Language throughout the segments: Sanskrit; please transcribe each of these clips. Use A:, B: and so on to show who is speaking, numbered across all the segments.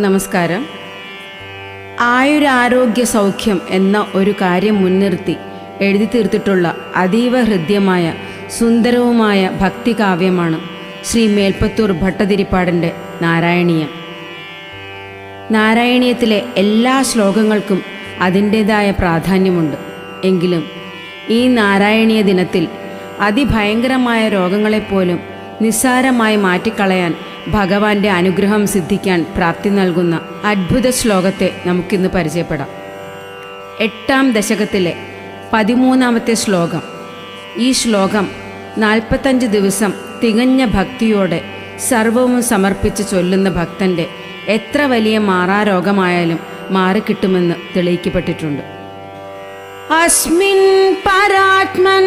A: നമസ്കാരം. ആയുരാരോഗ്യ സൗഖ്യം എന്ന ഒരു കാര്യം മുൻനിർത്തി എഴുതി തീർത്തിട്ടുള്ള അതീവ ഹൃദ്യമായ സുന്ദരവുമായ ഭക്തികാവ്യമാണ് ശ്രീ മേൽപ്പത്തൂർ ഭട്ടതിരിപ്പാടിന്റെ നാരായണീയം. നാരായണീയത്തിലെ എല്ലാ ശ്ലോകങ്ങൾക്കും അതിന്റേതായ പ്രാധാന്യമുണ്ട്. എങ്കിലും ഈ നാരായണീയ ദിനത്തിൽ അതിഭയങ്കരമായ രോഗങ്ങളെപ്പോലും നിസ്സാരമായി മാറ്റിക്കളയാൻ ഭഗവാന്റെ അനുഗ്രഹം സിദ്ധിക്കാൻ പ്രാപ്തി നൽകുന്ന അദ്ഭുത ശ്ലോകത്തെ നമുക്കിന്ന് പരിചയപ്പെടാം എട്ടാം ദശകത്തിലെ പതിമൂന്നാമത്തെ ശ്ലോകം ഈ ശ്ലോകം നാൽപ്പത്തഞ്ച് ദിവസം തികഞ്ഞ ഭക്തിയോടെ സർവവും സമർപ്പിച്ച് ചൊല്ലുന്ന ഭക്തന്റെ എത്ര വലിയ മാറാരോഗമായാലും മാറിക്കിട്ടുമെന്ന് തെളിയിക്കപ്പെട്ടിട്ടുണ്ട് അസ്മിൻ പരാത്മൻ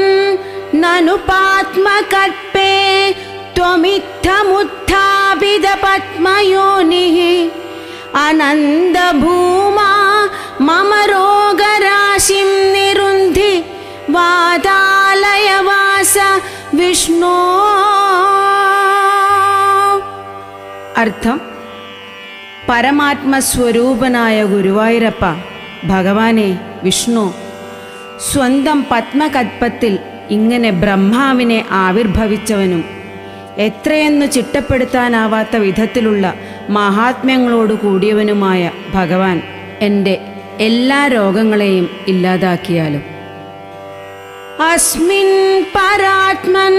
A: നനുപാത്മകൽപ്പേ त्वमित्थमुत्थापित पद्मयोनिः अनन्दभूमा मम रोगराशिं निरुन्धि वादालयवास विष्णो അർത്ഥം പരമാത്മസ്വരൂപനായ ഗുരുവായൂരപ്പ ഭഗവാനെ വിഷ്ണു സ്വന്തം പത്മകൽപ്പത്തിൽ ഇങ്ങനെ ബ്രഹ്മാവിനെ ആവിർഭവിച്ചവനും എത്രയെന്ന് ചിട്ടപ്പെടുത്താനാവാത്ത വിധത്തിലുള്ള മഹാത്മ്യങ്ങളോട് കൂടിയവനുമായ ഭഗവാൻ എന്റെ എല്ലാ രോഗങ്ങളെയും ഇല്ലാതാക്കിയാലും. അസ്മിൻ പരാത്മൻ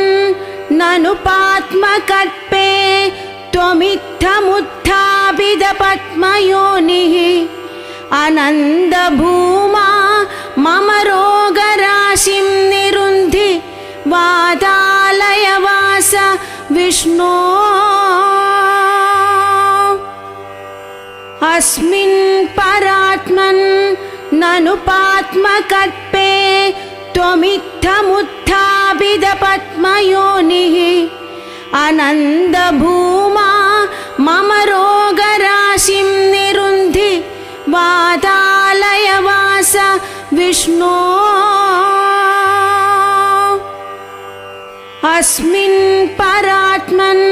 A: നനുപാത്മകൽപേ ത്വമിത്തമുത്ഥാപിത പത്മയോനി അനന്തഭൂമ മമ രോഗരാശിം നിരുന്ധി വാതാലയവാസ विष्णो अस्मिन् परात्मन् ननुपात्मकल्पे त्वमित्थमुत्थापित पद्मयोनिः अनन्दभूमा मम रोगराशिं निरुन्धि वादालयवास विष्णो अस्मिन् परात्मन्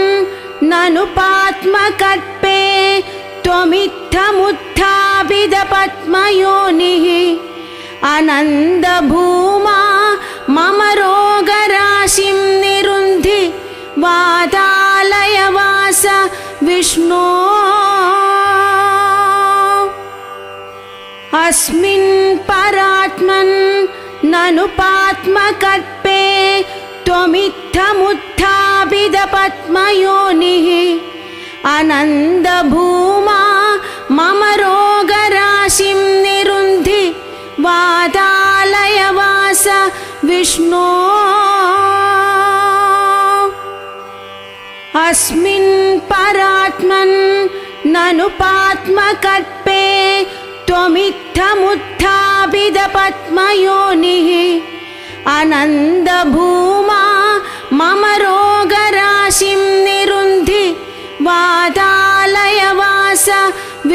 A: ननुपात्मकल्पे त्वमित्थमुत्थापित पद्मयोनिः अनन्दभूमा मम रोगराशिं निरुन्धि वादालयवास विष्णो। अस्मिन् परात्मन् ननुपात्मकल्पे त्वमित्थमुत्थापित पद्मयोनिः अनन्दभूमा मम रोगराशिं निरुन्धि वादालयवास विष्णो। अस्मिन् परात्मन् ननुपात्मकल्पे त्वमित्थमुत्थापित पद्मयोनिः अनन्दभूमा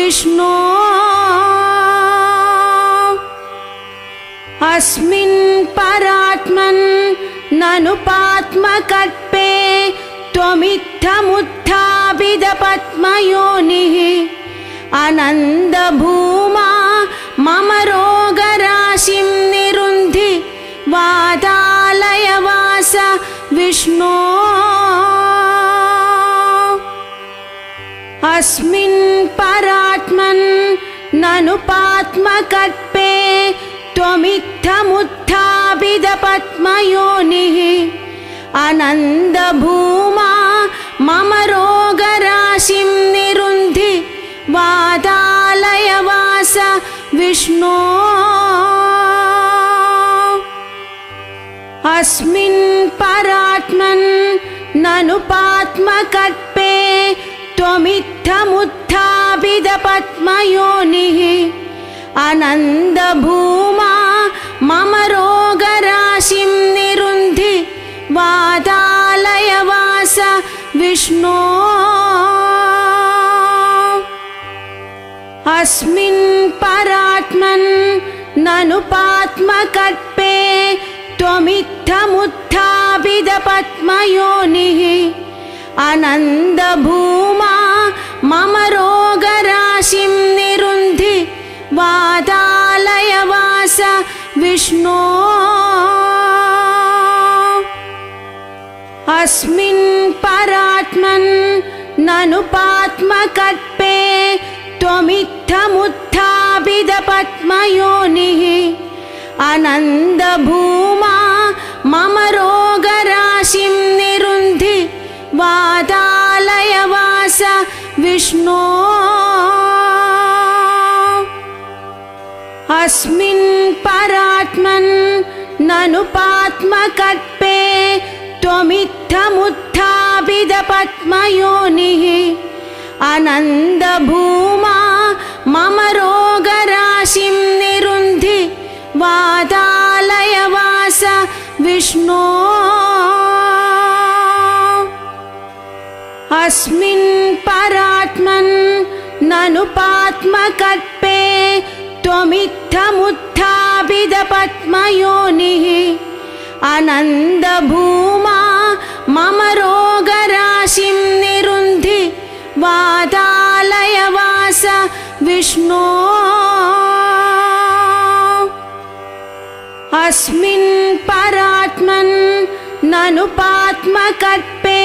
A: विष्णो अस्मिन् परात्मन् ननुपात्मकल्पे त्वमित्थमुत्थापित पद्मयोनिः अनन्दभूमा मम रोगराशिं निरुन्धि वादालयवास विष्णो अस्मिन् परात्मन् ननुपात्मकल्पे त्वमित्थमुत्थापित पद्मयोनिः अनन्दभूमा मम रोगराशिं निरुन्धि वादालयवास विष्णो। अस्मिन् परात्मन् ननुपात्मकल्पे त्वमित्थमुत्थापित पद्मयोनिः अनन्दभूमा मम रोगराशिं निरुन्धि वादालयवास विष्णो। अस्मिन् परात्मन् ननुपात्मकल्पे त्वमित्थमुत्थापित पद्मयोनिः अनन्दभूमा मम रोगराशिं निरुन्धि वादालयवास विष्णो। अस्मिन् परात्मन् ननुपात्मकल्पे त्वमित्थमुत्थापिदपद्मयोनिः अनन्दभूमा मम रोगराशिं अस्मिन् परात्मन् ननुपात्मकल्पे त्वमित्थमुत्थापिदपद्मयोनिः अनन्दभूमा मम रोगराशिं निरुन्धि वादालयवास विष्णो। अस्मिन् परात्मन् ननुपात्मकल्पे त्वमित्थमुत्थापिदपद्मयोनिः अनन्दभूमा मम रोगराशिं निरुन्धि वादालयवास विष्णो। अस्मिन् परात्मन् ननुपात्मकल्पे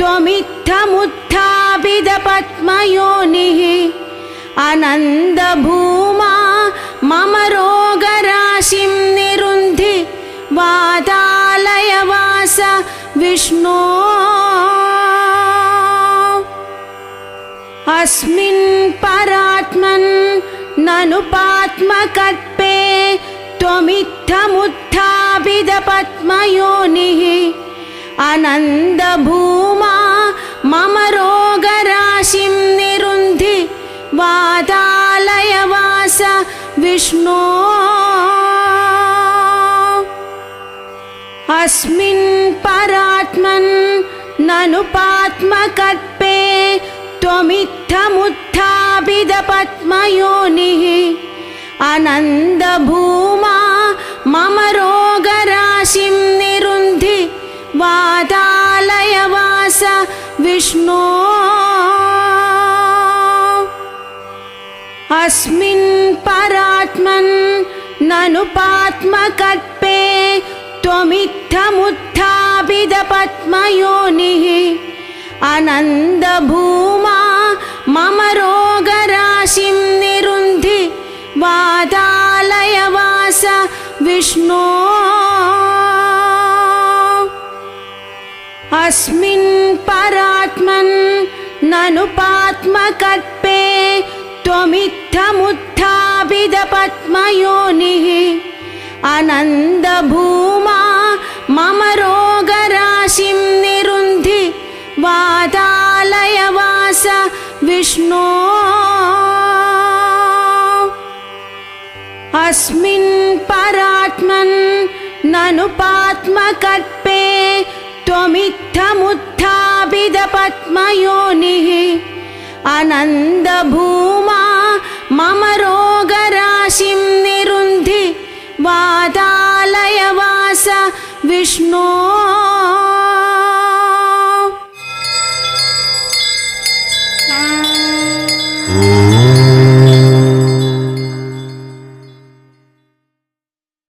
A: त्वमित्थमुत्थापिदपद्मयोनिः अनन्दभूमा मम रोगराशिं निरुन्धि वादालयवास विष्णो। अस्मिन् परात्मन् ननुपात्मकल्पे त्वमित्थमुत्थापिदपद्मयोनिः अनन्दभूमा मम रोगराशिं निरुन्धि वादालयवास विष्णो। अस्मिन् परात्मन् ननुपात्मकल्पे त्वमित्थमुत्थापिदपद्मयोनिः अनन्दभूमा मम रोगराशिं निरुन्धि वादालयवास विष्णो। अस्मिन् परात्मन् ननुपात्मकल्पे त्वमित्थमुत्थापिदपद्मयोनिः अनन्दभूमा मम रोगराशिं निरुन्धि वादालयवास विष्णो अस्मिन् परात्मन् अनन्दभूमा मम रोगराशिं निरुन्धि वादालयवास विष्णो। अस्मिन् परात्मन् ननुपात्मकल्पे त्वमित्थमुत्थापिदपद्मयोनिः अनन्दभूमा मम रोगराशिं निरुन्धि वादालयवास विष्णो